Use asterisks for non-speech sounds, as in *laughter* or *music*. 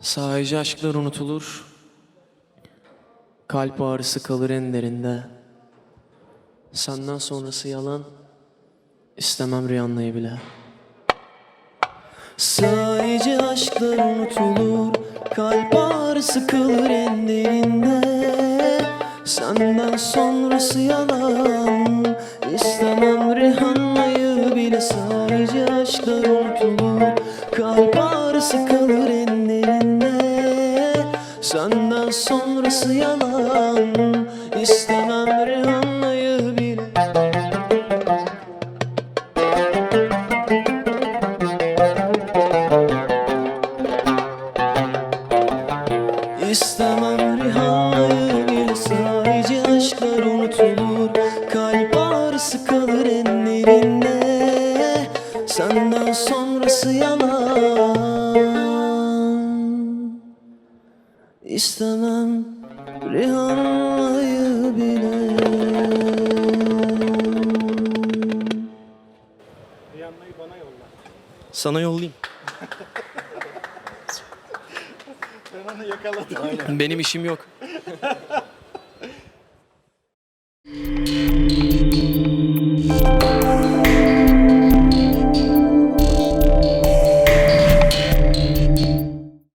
Sahici aşklar unutulur. Kalp ağrısı kalır en derinde. Senden sonrası yalan. istemem rüyanlayı bile. Sahici aşklar unutulur. Kalp ağrısı kalır en derinde. Senden sonrası yalan. istemem rihanlayı bile. Sahici aşklar unutulur. Kalp ağrısı kalır en derinde. Senden sonrası yalan. istemem İstemem rihanlayı bile sadece aşklar unutulur Kalp ağrısı kalır enlerinde Senden sonrası yalan İstemem rihanlayı bile. Sana yollayayım. *laughs* Ben onu yakaladım. Benim işim yok. *laughs*